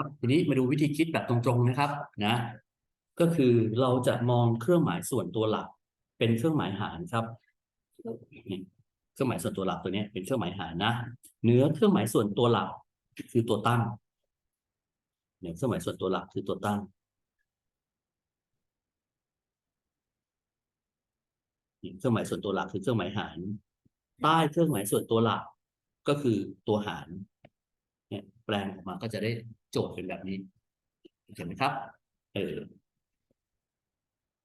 ครับทีนี้มาดูวิธีคิดแบบตรงๆนะครับนะ ก็คือเราจะมองเครื่องหมายส่วนตัวหลัก เป็นเครื่องหมายหารครับ เครื่องหมายส่วนตัวหลักตัวนี้เป็นเครื่องหมายหารนะเหนือเครื่องหมายส่วนตัวหลักคือตัวตั้งเนี่ยเครื่องหมายส่วนตัวหลักคือตัวตั้งเครื่องหมายส่วนตัวหลักคือเครื่องหมายหาร ใต้เครื่องหมายส่วนตัวหลักก็คือตัวหารเนี่ยแปลงออกมาก็จะได้ โจทย์เป็นแบบนี้ เห็นไหมครับ เออ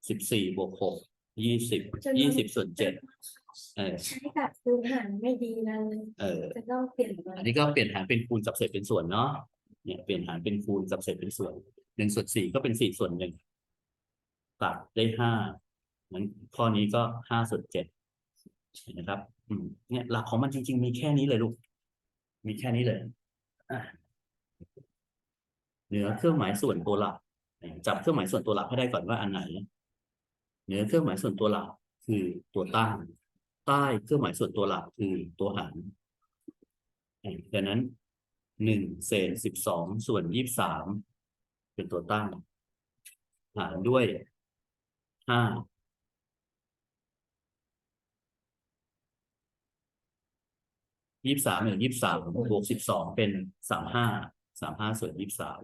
สิบสี่บวกหกยี่สิบยี่สิบส่วนเจ็ดเออใช้แบบพื้นฐานไม่ดีเลยเออจะต้องเปลี่ยนไปอันนี้ก็เปลี่ยนหารเป็นคูณกับเศษเป็นส่วนเนาะเนี่ยเปลี่ยนหารเป็นคูณกับเศษเป็นส่วนหนึ่งส่วนสี่ก็เป็นสี่ส่วนหนึ่งตัดได้ห้างั้นข้อนี้ก็ห้าส่วนเจ็ดเห็นนะครับ อืมเนี่ยหลักของมันจริง ๆ มีแค่นี้เลยลูก มีแค่นี้เลยอะ เหนือเครื่องหมายส่วนตัวหลักจับเครื่องหมายส่วนตัวหลักให้ได้ก่อนว่าอันไหน เหนือเครื่องหมายส่วนตัวหลักคือตัวตั้ง ใต้เครื่องหมายส่วนตัวหลักคือตัวหารดังนั้นหนึ่งเศษสิบสองส่วนยี่สิบสามเป็นตัวตั้ง หารด้วยห้ายี่สิบสามหนึ่งยี่สิบสามบวกสิบสองเป็นสามห้า สามห้าส่วนยี่สาม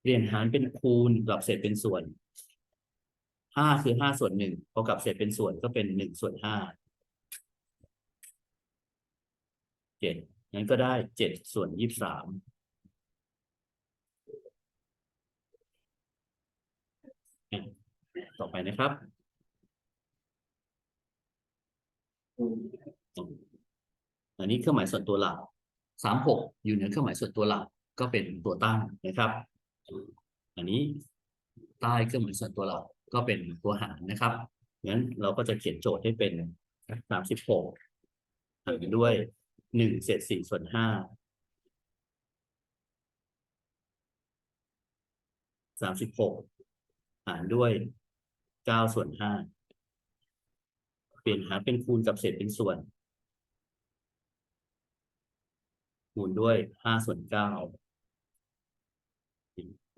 เปลี่ยนหารเป็นคูณกลับเศษเป็นส่วนห้าคือห้าส่วนหนึ่งพอกลับเศษเป็นส่วนก็เป็นหนึ่งส่วนห้าเจ็ดงั้นก็ได้เจ็ดส่วนยี่สามต่อไปนะครับอันนี้เครื่องหมายส่วนตัวหลัก สามหกอยู่เหนือเครื่องหมายส่วนตัวหลักก็เป็นตัวตั้งนะครับ อันนี้ใต้เครื่องหมายส่วนตัวหลักก็เป็นตัวหารนะครับงั้นเราก็จะเขียนโจทย์ให้เป็นสามสิบหกหารด้วยหนึ่งเศษสี่ส่วนห้าสามสิบหกหารด้วยเก้าส่วนห้าเปลี่ยนหารเป็นคูณกับเศษเป็นส่วน คูณด้วยห้าส่วนเก้า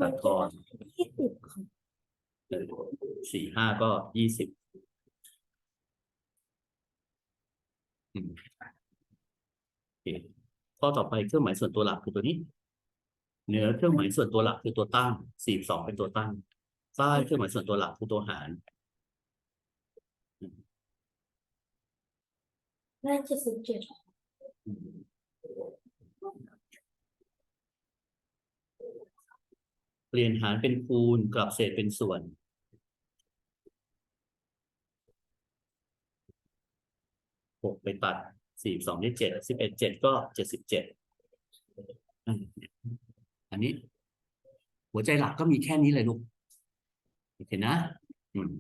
ตัดทอนที่ติดของเออสี่ห้าก็ยี่สิบข้อต่อไปเครื่องหมายส่วนตัวหลักคือตัวนี้ เหนือเครื่องหมายส่วนตัวหลักคือตัวตั้งสี่สองเป็นตัวตั้งใต้เครื่องหมายส่วนตัวหลักคือตัวหารน่าจะสิบเจ็ด อืม เปลี่ยนหารเป็นคูณกลับเศษเป็นส่วน หกไปตัดสี่สองได้เจ็ดสิบเอ็ดเจ็ดก็เจ็ดสิบเจ็ด อันนี้ หัวใจหลักก็มีแค่นี้เลยลูกโอเคนะ อืม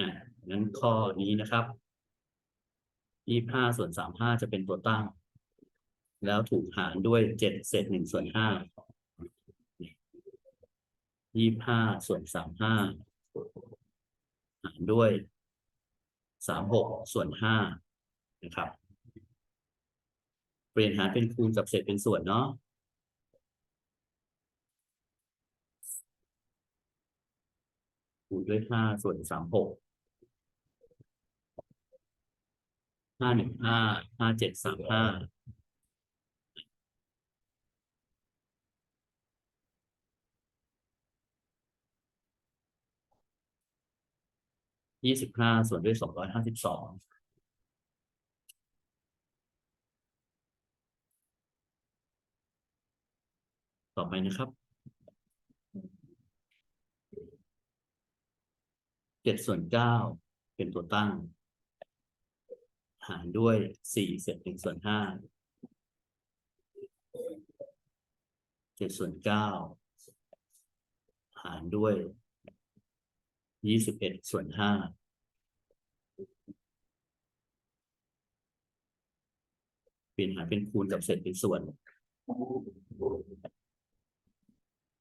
นะนั้นข้อนี้นะครับยี่ห้าส่วนสามห้าจะเป็นตัวตั้ง แล้วถูกหารด้วยเจ็ดเศษหนึ่งส่วนห้ายี่ห้าส่วนสามห้าหารด้วยสามหกส่วนห้านะครับ เปลี่ยนหารเป็นคูณกับเศษเป็นส่วนเนาะคูณด้วยห้าส่วนสามหกห้าหนึ่งห้าห้าเจ็ดสามห้า ยี่สิบห้าส่วนด้วยสองร้อยห้าสิบสองต่อไปนะครับเจ็ดส่วนเก้าเป็นตัวตั้ง หารด้วยสี่เศษหนึ่งส่วนห้าเจ็ดส่วนเก้าหารด้วย ยี่สิบเอ็ดส่วนห้าเปลี่ยนหารเป็นคูณกับเศษเป็นส่วน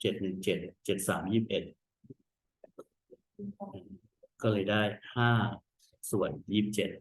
เจ็ดหนึ่งเจ็ดเจ็ดสามยี่สิบเอ็ดก็เลยได้ห้าส่วนยี่สิบเจ็ด